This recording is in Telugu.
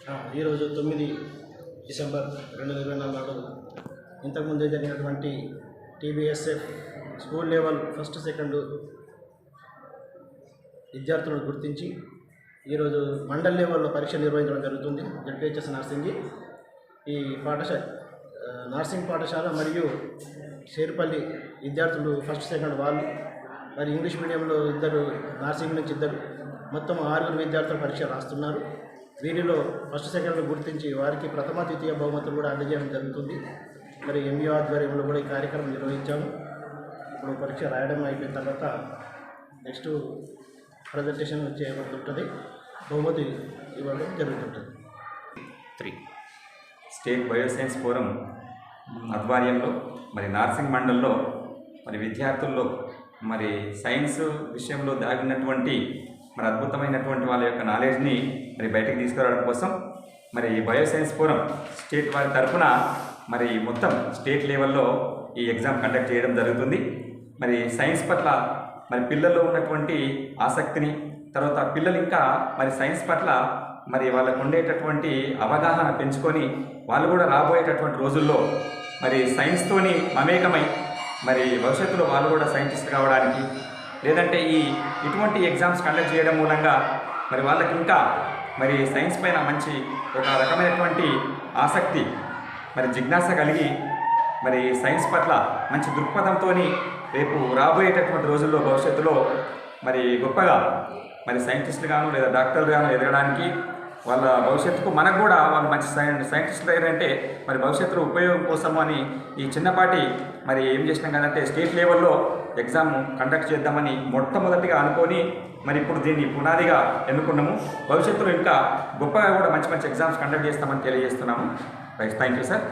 సార్ ఈరోజు తొమ్మిది డిసెంబర్ రెండు వేల ఇరవై నాలుగు నాడు ఇంతకుముందే జరిగినటువంటి TBSF school level first second విద్యార్థులను గుర్తించి ఈరోజు మండల్ లెవెల్లో పరీక్ష నిర్వహించడం జరుగుతుంది. జడ్పిహెచ్ఎస్ నర్సింగ్ ఈ పాఠశాల నర్సింగ్ పాఠశాల మరియు షేర్పల్లి విద్యార్థులు ఫస్ట్ సెకండ్ వాళ్ళు మరి ఇంగ్లీష్ మీడియంలో ఇద్దరు నర్సింగ్ నుంచి ఇద్దరు మొత్తం ఆరుగురు విద్యార్థులు పరీక్ష రాస్తున్నారు. వీరిలో ఫస్ట్ సెకండ్ గుర్తించి వారికి ప్రథమ ద్వితీయ బహుమతులు కూడా అందజేయడం జరుగుతుంది. మరి ఎంఈఓ ఆధ్వర్యంలో కూడా ఈ కార్యక్రమం నిర్వహించాము. ఇప్పుడు పరీక్ష రాయడం అయిపోయిన తర్వాత నెక్స్ట్ ప్రజెంటేషన్ చేయబడుతుంటుంది బహుమతి ఇవ్వడం జరుగుతుంటుంది. త్రీ. స్టేట్ బయోసైన్స్ ఫోరం ఆధ్వర్యంలో మరి నార్సింగ్ మండల్లో మరి విద్యార్థుల్లో మరి సైన్స్ విషయంలో దాగినటువంటి మరి అద్భుతమైనటువంటి వాళ్ళ యొక్క నాలెడ్జ్ని మరి బయటకు తీసుకురావడం కోసం మరి బయోసైన్స్ ఫోరం స్టేట్ వారి తరఫున మరి మొత్తం స్టేట్ లెవెల్లో ఈ ఎగ్జామ్ కండక్ట్ చేయడం జరుగుతుంది. మరి సైన్స్ పట్ల మరి పిల్లల్లో ఉన్నటువంటి ఆసక్తిని తర్వాత పిల్లలు ఇంకా మరి సైన్స్ పట్ల మరి వాళ్ళకు ఉండేటటువంటి అవగాహన పెంచుకొని వాళ్ళు కూడా రాబోయేటటువంటి రోజుల్లో మరి సైన్స్తోని మమేకమై మరి భవిష్యత్తులో వాళ్ళు కూడా సైంటిస్ట్ కావడానికి లేదంటే ఈ ఇటువంటి ఎగ్జామ్స్ కండక్ట్ చేయడం మూలంగా మరి వాళ్ళకి ఇంకా మరి సైన్స్ పైన మంచి ఒక రకమైనటువంటి ఆసక్తి మరి జిజ్ఞాస కలిగి మరి సైన్స్ పట్ల మంచి దృక్పథంతో రేపు రాబోయేటటువంటి రోజుల్లో భవిష్యత్తులో మరి గొప్పగా మరి సైంటిస్టులు కాను లేదా డాక్టర్లు గాను ఎదగడానికి వాళ్ళ భవిష్యత్తుకు మనకు కూడా వాళ్ళు మంచి సై సైంటిస్టులు అయ్యారంటే మరి భవిష్యత్తులో ఉపయోగం కోసం అని ఈ చిన్నపాటి మరి ఏం చేసినాం కదంటే స్టేట్ లెవెల్లో ఎగ్జామ్ కండక్ట్ చేద్దామని మొట్టమొదటిగా అనుకొని మరి ఇప్పుడు దీన్ని పునాదిగా ఎన్నుకున్నాము. భవిష్యత్తులో ఇంకా గొప్పగా కూడా మంచి మంచి ఎగ్జామ్స్ కండక్ట్ చేస్తామని తెలియజేస్తున్నాము. Right thank you sir.